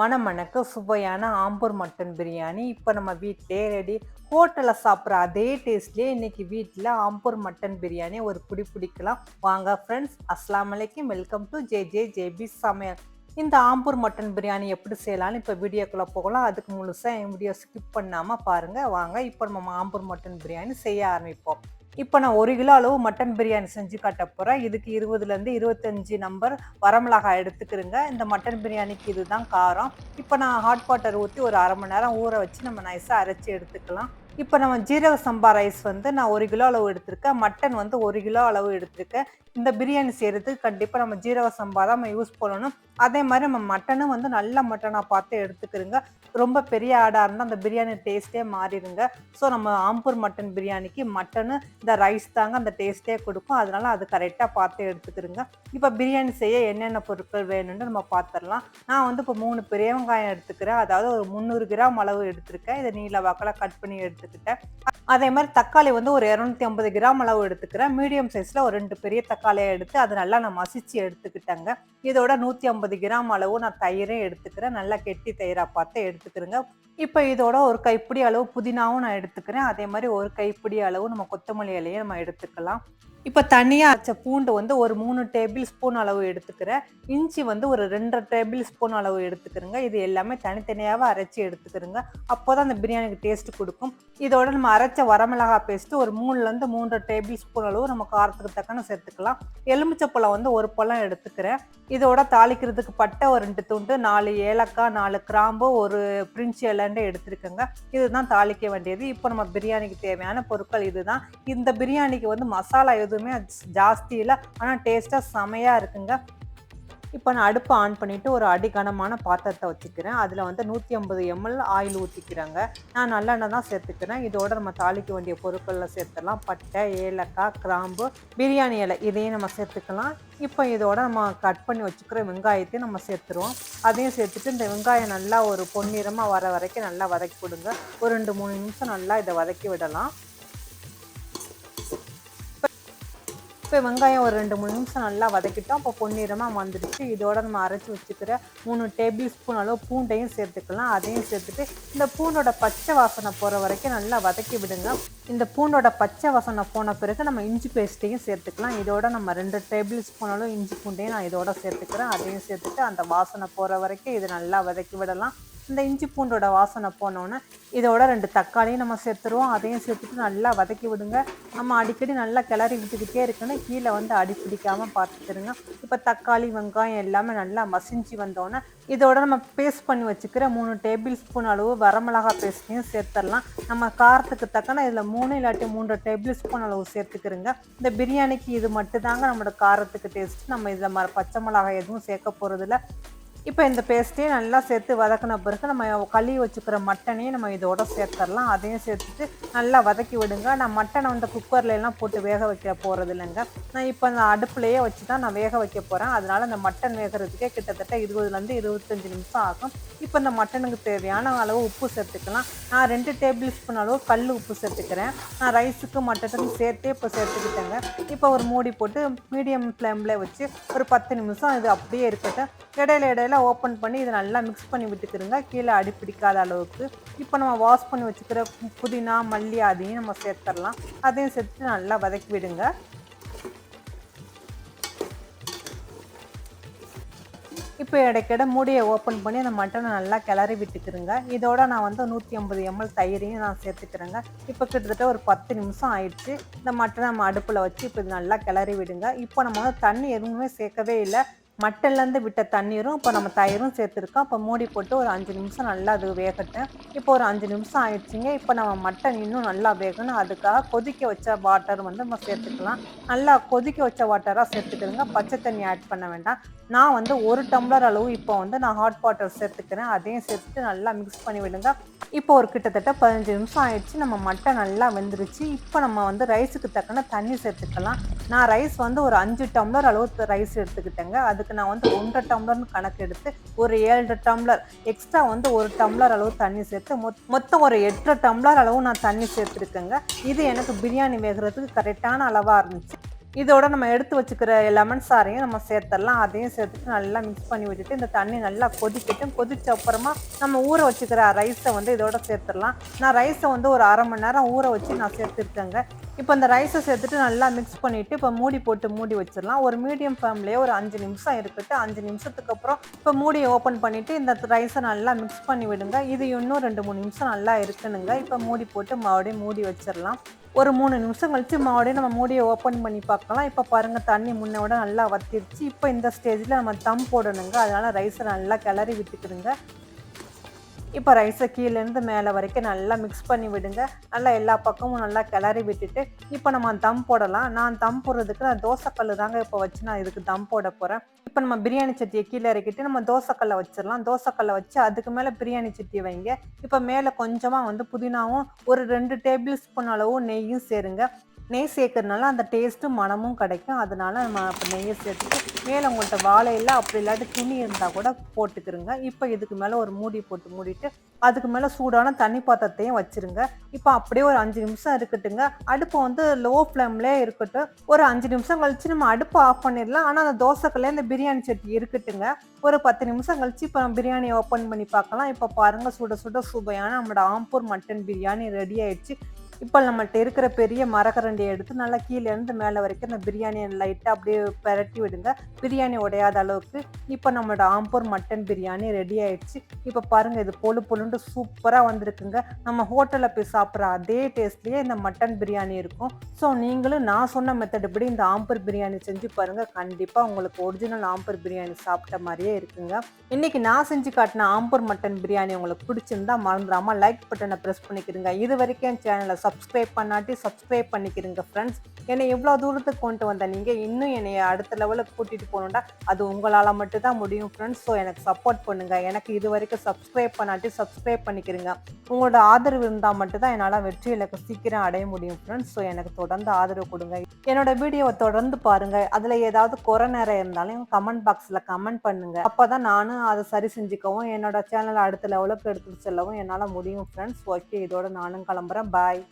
மணமணக்க சுவையான ஆம்பூர் மட்டன் பிரியாணி. இப்போ நம்ம வீட்டிலே ரெடி ஹோட்டலில் சாப்பிட்ற அதே டேஸ்ட்லேயே இன்றைக்கி வீட்டில் ஆம்பூர் மட்டன் பிரியாணி ஒரு பிடி பிடிக்கலாம். வாங்க ஃப்ரெண்ட்ஸ் அஸ்லாம் வலைக்கும் welcome to J J JP சமையல். இந்த ஆம்பூர் மட்டன் பிரியாணி எப்படி செய்யலாம்னு இப்போ வீடியோக்குள்ளே போகலாம். அதுக்கு முழுசாக என் வீடியோ ஸ்கிப் பண்ணாமல் பாருங்கள் வாங்க இப்போ நம்ம ஆம்பூர் மட்டன் பிரியாணி செய்ய ஆரம்பிப்போம். இப்போ நான் ஒரு கிலோ அளவு மட்டன் பிரியாணி செஞ்சு காட்ட போகிறேன் இதுக்கு இருபதுலேருந்து இருபத்தஞ்சி நம்பர் வரமிளகாய் எடுத்துக்கிறேங்க இந்த மட்டன் பிரியாணிக்கு இதுதான் காரம். இப்போ நான் ஹாட் வாட்டர் ஊற்றி ஒரு அரை மணி நேரம் ஊற வச்சு நம்ம நைஸாக அரைச்சி எடுத்துக்கலாம். இப்போ நம்ம ஜீரக சம்பா ரைஸ் வந்து நான் ஒரு கிலோ அளவு எடுத்திருக்கேன். மட்டன் வந்து ஒரு கிலோ அளவு எடுத்திருக்கேன். இந்த பிரியாணி செய்கிறதுக்கு கண்டிப்பாக நம்ம ஜீரக சம்பா தான் நம்ம யூஸ் பண்ணணும். அதே மாதிரி நம்ம மட்டனும் வந்து நல்ல மட்டனாக பார்த்து எடுத்துக்கிறோங்க ரொம்ப பெரிய ஆடாக இருந்தால் அந்த பிரியாணி டேஸ்ட்டே மாறிடுங்க. ஸோ நம்ம ஆம்பூர் மட்டன் பிரியாணிக்கு மட்டனு இந்த ரைஸ் தாங்க அந்த டேஸ்ட்டே கொடுக்கும். அதனால அது கரெக்டாக பார்த்து எடுத்துக்கிறோங்க இப்போ பிரியாணி செய்ய என்னென்ன பொருட்கள் வேணும்னு நம்ம பார்த்துடலாம் நான் வந்து இப்போ மூணு பெரிய வெங்காயம் எடுத்துக்கிறேன். அதாவது ஒரு முந்நூறு கிராம் அளவு எடுத்திருக்கேன். இதை நீல வாக்கில் கட் பண்ணி எடுத்துக்கிட்டேன். அதே மாதிரி தக்காளி வந்து ஒரு இரநூத்தி ஐம்பது கிராம் அளவு எடுத்துக்கிறேன். மீடியம் சைஸில் ஒரு ரெண்டு பெரிய தக்காளியை எடுத்து அதை நல்லா நான் மசிச்சு எடுத்துக்கிட்டேங்க. இதோட நூற்றி ஐம்பது கிராம் அளவு நான் தயிரையும் எடுத்துக்கிறேன். நல்லா கெட்டி தயிராக பார்த்து எடுத்துக்கிறேங்க. இப்போ இதோட ஒரு கைப்பிடி அளவு புதினாவும் நான் எடுத்துக்கிறேன். அதே மாதிரி ஒரு கைப்பிடி அளவு நம்ம கொத்தமல்லி இலையும் நம்ம எடுத்துக்கலாம். இப்போ தனியாக அரைச்ச பூண்டு வந்து ஒரு மூணு டேபிள் ஸ்பூன் அளவு எடுத்துக்கிறேன். இஞ்சி வந்து ஒரு ரெண்டரை டேபிள் ஸ்பூன் அளவு எடுத்துக்கிறேங்க. இது எல்லாமே தனித்தனியாக அரைச்சி எடுத்துக்கிறேங்க. அப்போ தான் அந்த பிரியாணிக்கு டேஸ்ட் கொடுக்கும். இதோட நம்ம அரைச்ச வரமிளகா பேஸ்ட்டு ஒரு மூணுலேருந்து மூன்றரை டேபிள் ஸ்பூன் அளவு நம்ம காரத்துக்கு தக்கன சேர்த்துக்கலாம். எலுமிச்சப்பழம் வந்து ஒரு பழம் எடுத்துக்கிறேன். இதோட தாளிக்கிறதுக்கு பட்டை ஒரு ரெண்டு துண்டு நாலு ஏலக்காய் நாலு கிராம்பு ஒரு பிரிஞ்சி இலண்டு எடுத்துருக்கேங்க. இதுதான் தாளிக்க வேண்டியது. இப்போ நம்ம பிரியாணிக்கு தேவையான பொருட்கள் இதுதான். இந்த பிரியாணிக்கு வந்து மசாலா எதுவுமே ஜாஸ்தி இல்லை. ஆனால் டேஸ்ட்டாக செமையாக இருக்குங்க. இப்போ நான் அடுப்பை ஆன் பண்ணிவிட்டு ஒரு அடிகனமான பாத்திரத்தை வச்சுக்கிறேன். அதில் வந்து நூற்றி ஐம்பது எம்எல் ஆயில் ஊற்றிக்கிறேங்க நான் நல்லெண்ணெய் தான் சேர்த்துக்கிறேன். இதோட நம்ம தாளிக்க வேண்டிய பொருட்களில் சேர்த்துலாம் பட்டை ஏலக்காய் கிராம்பு பிரியாணி இலை இதையும் நம்ம சேர்த்துக்கலாம். இப்போ இதோட நம்ம கட் பண்ணி வச்சுக்கிற வெங்காயத்தையும் நம்ம சேர்த்துருவோம். அதையும் சேர்த்துட்டு இந்த வெங்காயம் நல்லா ஒரு பொன்னிறமாக வர வரைக்கும் நல்லா வதக்கி விடுங்க ஒரு ரெண்டு மூணு நிமிஷம் நல்லா இதை வதக்கி விடலாம். இப்போ வெங்காயம் ஒரு ரெண்டு மூணு நிமிஷம் நல்லா வதக்கிட்டோம். அப்போ பொன்னிறமாக வந்துடுச்சு இதோட நம்ம அரைச்சி வச்சுக்கிற மூணு டேபிள் ஸ்பூன் அளவு பூண்டையும் சேர்த்துக்கலாம். அதையும் சேர்த்துட்டு இந்த பூண்டோட பச்சை வாசனை போகிற வரைக்கும் நல்லா வதக்கி விடுங்க. இந்த பூண்டோட பச்சை வாசனை போன பிறகு நம்ம இஞ்சி பேஸ்ட்டையும் சேர்த்துக்கலாம். இதோட நம்ம ரெண்டு டேபிள் ஸ்பூன் அளவு இஞ்சி பூண்டையும் நான் இதோட சேர்த்துக்கிறேன். அதையும் சேர்த்துட்டு அந்த வாசனை போகிற வரைக்கும் இது நல்லா வதக்கி விடலாம். இந்த இஞ்சி பூண்டோட வாசனை போனோன்னே இதோட ரெண்டு தக்காளியும் நம்ம சேர்த்துருவோம். அதையும் சேர்த்துட்டு நல்லா வதக்கி விடுங்க. நம்ம அடிக்கடி நல்லா கிளறி விட்டுக்கிட்டே இருக்குன்னு கீழே வந்து அடி பிடிக்காமல் பார்த்துருங்க இப்போ தக்காளி வெங்காயம் எல்லாமே நல்லா மசிஞ்சு வந்தோன்னே இதோட நம்ம பேஸ்ட் பண்ணி வச்சுக்கிற மூணு டேபிள் ஸ்பூன் அளவு வரமிளகா பேஸ்ட்டையும் சேர்த்துடலாம். நம்ம காரத்துக்கு தக்கன இதில் மூணு இல்லாட்டி மூன்று டேபிள் ஸ்பூன் அளவு சேர்த்துக்கிறோங்க இந்த பிரியாணிக்கு இது மட்டும்தாங்க நம்மளோட காரத்துக்கு டேஸ்ட் நம்ம இதில் ம பச்சை மிளகாய் எதுவும் சேர்க்க போகிறதில்ல இப்போ இந்த பேஸ்ட்டையும் நல்லா சேர்த்து வதக்கின பிறகு நம்ம கழுவி வச்சுக்கிற மட்டனையும் நம்ம இதோட சேர்த்துடலாம். அதையும் சேர்த்துட்டு நல்லா வதக்கி விடுங்க. நான் மட்டனை வந்து குக்கரில் எல்லாம் போட்டு வேக வைக்க போகிறது இல்லைங்க. நான் இப்போ அந்த அடுப்புலையே வச்சு தான் நான் வேக வைக்க போகிறேன் அதனால் அந்த மட்டன் வேகிறதுக்கே கிட்டத்தட்ட இருபதுலேருந்து இருபத்தஞ்சி நிமிஷம் ஆகும். இப்போ இந்த மட்டனுக்கு தேவையான அளவு உப்பு சேர்த்துக்கலாம். நான் ரெண்டு டேபிள் ஸ்பூன் அளவு கல் உப்பு சேர்த்துக்கிறேன். நான் ரைஸுக்கு மட்டத்துக்கும் சேர்த்தே இப்போ சேர்த்துக்கிட்டேங்க. இப்போ ஒரு மூடி போட்டு மீடியம் ஃப்ளேமில் வச்சு ஒரு பத்து நிமிஷம் இது அப்படியே இருக்கட்டும். இடையில இடையில ஓப்பன் பண்ணி இதை நல்லா மிக்ஸ் பண்ணி விட்டுக்கிறோங்க கீழே அடி பிடிக்காத அளவுக்கு. இப்போ நம்ம வாஷ் பண்ணி வச்சுக்கிற புதினா மல்லி அதையும் நம்ம சேர்த்துடலாம். அதையும் சேர்த்து நல்லா வதக்கி விடுங்க. இப்போ இடைக்கிட மூடியை ஓப்பன் பண்ணி அந்த மட்டனை நல்லா கிளறி விட்டுக்கிறேங்க இதோட நான் வந்து நூற்றி ஐம்பது எம்எல் தயிரையும் நான் சேர்த்துக்கிறேங்க. இப்போ கிட்டத்தட்ட ஒரு பத்து நிமிஷம் ஆயிடுச்சு. இந்த மட்டனை நம்ம அடுப்பில் வச்சு இப்போ இது நல்லா கிளறி விடுங்க. இப்போ நம்ம வந்து தண்ணி எதுவுமே சேர்க்கவே இல்லை. மட்டன்லேருந்து விட்ட தண்ணீரும் இப்போ நம்ம தயிரும் சேர்த்துருக்கோம். இப்போ மூடி போட்டு ஒரு அஞ்சு நிமிஷம் நல்லா அது வேகட்டும். இப்போ ஒரு அஞ்சு நிமிஷம் ஆயிடுச்சுங்க. இப்போ நம்ம மட்டன் இன்னும் நல்லா வேகணும். அதுக்காக கொதிக்க வச்ச வாட்டர் வந்து நம்ம சேர்த்துக்கலாம். நல்லா கொதிக்க வச்ச வாட்டராக சேர்த்துக்கிறோங்க பச்சை தண்ணி ஆட் பண்ண வேண்டாம். நான் வந்து ஒரு டம்ளர் அளவு இப்போ வந்து நான் ஹாட் வாட்டர் சேர்த்துக்கிறேன். அதையும் சேர்த்துட்டு நல்லா மிக்ஸ் பண்ணி விடுங்க. இப்போ ஒரு கிட்டத்தட்ட பதினஞ்சு நிமிஷம் ஆயிடுச்சு. நம்ம மட்டன் நல்லா வெந்துருச்சு. இப்போ நம்ம வந்து ரைஸுக்கு தக்கன தண்ணி சேர்த்துக்கலாம். நான் ரைஸ் வந்து ஒரு அஞ்சு டம்ளர் அளவு ரைஸ் எடுத்துக்கிட்டேங்க. அதுக்கு நான் வந்து ஒன்றரை டம்ளர்னு கணக்கு எடுத்து ஒரு ஏழு டம்ளர். எக்ஸ்ட்ரா வந்து ஒரு டம்ளர் அளவு தண்ணி சேர்த்து மொத்தம் ஒரு எட்டு டம்ளர் அளவு நான் தண்ணி சேர்த்துருக்கேங்க. இது எனக்கு பிரியாணி வேகிறதுக்கு கரெக்டான அளவாக இருந்துச்சு. இதோட நம்ம எடுத்து வச்சுக்கிற லெமன் சாரையும் நம்ம சேர்த்துடலாம் அதையும் சேர்த்துட்டு நல்லா மிக்ஸ் பண்ணி விட்டுட்டு இந்த தண்ணி நல்லா கொதிக்கட்டும். கொதிச்ச அப்புறமா நம்ம ஊற வச்சுக்கிற ரைஸை வந்து இதோட சேர்த்துடலாம் நான் ரைஸை வந்து ஒரு அரை மணி நேரம் ஊற வச்சு நான் சேர்த்துருக்கேங்க. இப்போ இந்த ரைஸை சேர்த்துட்டு நல்லா மிக்ஸ் பண்ணிவிட்டு இப்போ மூடி போட்டு மூடி வச்சிடலாம். ஒரு மீடியம் ஃபேம்லேயே ஒரு அஞ்சு நிமிஷம் இருக்கட்டும். அஞ்சு நிமிஷத்துக்கு அப்புறம் இப்போ மூடியை ஓப்பன் பண்ணிவிட்டு இந்த ரைஸை நல்லா மிக்ஸ் பண்ணி விடுங்க. இது இன்னும் ரெண்டு மூணு நிமிஷம் நல்லா இருக்கணுங்க. இப்போ மூடி போட்டு மறுபடியும் மூடி வச்சிடலாம். ஒரு மூணு நிமிஷம் கழித்து மறுபடியும் நம்ம மூடியை ஓப்பன் பண்ணி பார்க்கலாம். இப்போ பாருங்கள் தண்ணி முன்ன விட நல்லா வத்திருச்சு. இப்போ இந்த ஸ்டேஜில் நம்ம தம் போடணுங்க. அதனால் ரைஸை நல்லா கிளறி விட்டுக்கிடுங்க. இப்போ ரைஸை கீழேருந்து மேலே வரைக்கும் நல்லா மிக்ஸ் பண்ணி விடுங்க. நல்லா எல்லா பக்கமும் நல்லா கிளறி விட்டுட்டு இப்போ நம்ம தம் போடலாம். நான் தம் போடுறதுக்கு நான் தோசைக்கல் தாங்க இப்போ வச்சு நான் இதுக்கு தம் போட போகிறேன் இப்போ நம்ம பிரியாணி சட்டியை கீழே இறக்கிட்டு நம்ம தோசைக்கல்லை வச்சிடலாம். தோசைக்கல்லை வச்சு அதுக்கு மேலே பிரியாணி சட்டி வைங்க. இப்போ மேலே கொஞ்சமாக வந்து புதினாவும் ஒரு ரெண்டு டேபிள் ஸ்பூன் அளவும் நெய்யும் சேருங்க. நெய் சேர்க்கறதுனால அந்த டேஸ்ட்டும் மனமும் கிடைக்கும். அதனால நம்ம இப்போ நெய்யை சேர்த்துட்டு மேலே உங்கள்கிட்ட வாழையில் அப்படி இல்லாட்டி துணி இருந்தால் கூட போட்டுக்கிறோங்க இப்போ இதுக்கு மேலே ஒரு மூடி போட்டு மூடிட்டு அதுக்கு மேலே சூடான தண்ணி பாத்திரத்தையும் வச்சுருங்க. இப்போ அப்படியே ஒரு அஞ்சு நிமிஷம் இருக்கட்டுங்க. அடுப்பு வந்து லோ ஃப்ளேம்லேயே இருக்கட்டும். ஒரு அஞ்சு நிமிஷம் கழிச்சு நம்ம அடுப்பு ஆஃப் பண்ணிடலாம். ஆனால் அந்த தோசைக்குள்ளே இந்த பிரியாணி சட்டி இருக்கட்டுங்க. ஒரு பத்து நிமிஷம் கழிச்சு இப்போ பிரியாணி ஓப்பன் பண்ணி பார்க்கலாம். இப்போ பாருங்கள் சுட சுட சுவையான நம்மளோட ஆம்பூர் மட்டன் பிரியாணி ரெடி ஆயிடுச்சு. இப்போ நம்மகிட்ட இருக்கிற பெரிய மரக்கரண்டியை எடுத்து நல்லா கீழே இருந்து மேலே வரைக்கும் இந்த பிரியாணியை லைட்டாக அப்படியே பரட்டி விடுங்க. பிரியாணி உடையாத அளவுக்கு இப்போ நம்மளோட ஆம்பூர் மட்டன் பிரியாணி ரெடி ஆயிடுச்சு. இப்போ பாருங்கள் இது பொழு பொழுண்டு சூப்பராக வந்திருக்குங்க. நம்ம ஹோட்டலில் போய் சாப்பிட்ற அதே டேஸ்ட்லேயே இந்த மட்டன் பிரியாணி இருக்கும். ஸோ நீங்களும் நான் சொன்ன மெத்தட் இப்படி இந்த ஆம்பூர் பிரியாணி செஞ்சு பாருங்கள் கண்டிப்பாக உங்களுக்கு ஒரிஜினல் ஆம்பூர் பிரியாணி சாப்பிட்ட மாதிரியே இருக்குங்க. இன்றைக்கி நான் செஞ்சு காட்டின ஆம்பூர் மட்டன் பிரியாணி உங்களுக்கு பிடிச்சிருந்தா மறந்துடாமல் லைக் பட்டனை ப்ரெஸ் பண்ணிக்கிறீங்க இது வரைக்கும் சேனலை சப்ஸ்கிரைப் பண்ணாட்டி சப்ஸ்கிரைப் பண்ணிக்கிறீங்க ஃப்ரெண்ட்ஸ் என்னை எவ்வளோ தூரத்துக்கு கொண்டு வந்த நீங்கள் இன்னும் என்னை அடுத்த லெவலுக்கு கூட்டிகிட்டு போகணுண்டா அது உங்களால் மட்டும்தான் முடியும் ஃப்ரெண்ட்ஸ் ஸோ எனக்கு சப்போர்ட் பண்ணுங்கள் எனக்கு இது வரைக்கும் சப்ஸ்கிரைப் பண்ணாட்டி சப்ஸ்கிரைப் பண்ணிக்கிறீங்க உங்களோட ஆதரவு இருந்தால் மட்டும்தான் என்னால் வெற்றி இலக்கு சீக்கிரம் அடைய முடியும் ஃப்ரெண்ட்ஸ் ஸோ எனக்கு தொடர்ந்து ஆதரவு கொடுங்க. என்னோட வீடியோவை தொடர்ந்து பாருங்கள் அதில் ஏதாவது குறை நேரம் இருந்தாலும் கமெண்ட் பாக்ஸில் கமெண்ட் பண்ணுங்கள் அப்போ தான் நானும் அதை சரி செஞ்சுக்கவும் என்னோட சேனலை அடுத்த லெவலுக்கு எடுத்துகிட்டு செல்லவும் என்னால் முடியும் ஃப்ரெண்ட்ஸ் ஓகே இதோட நானும் கிளம்புறேன். பாய்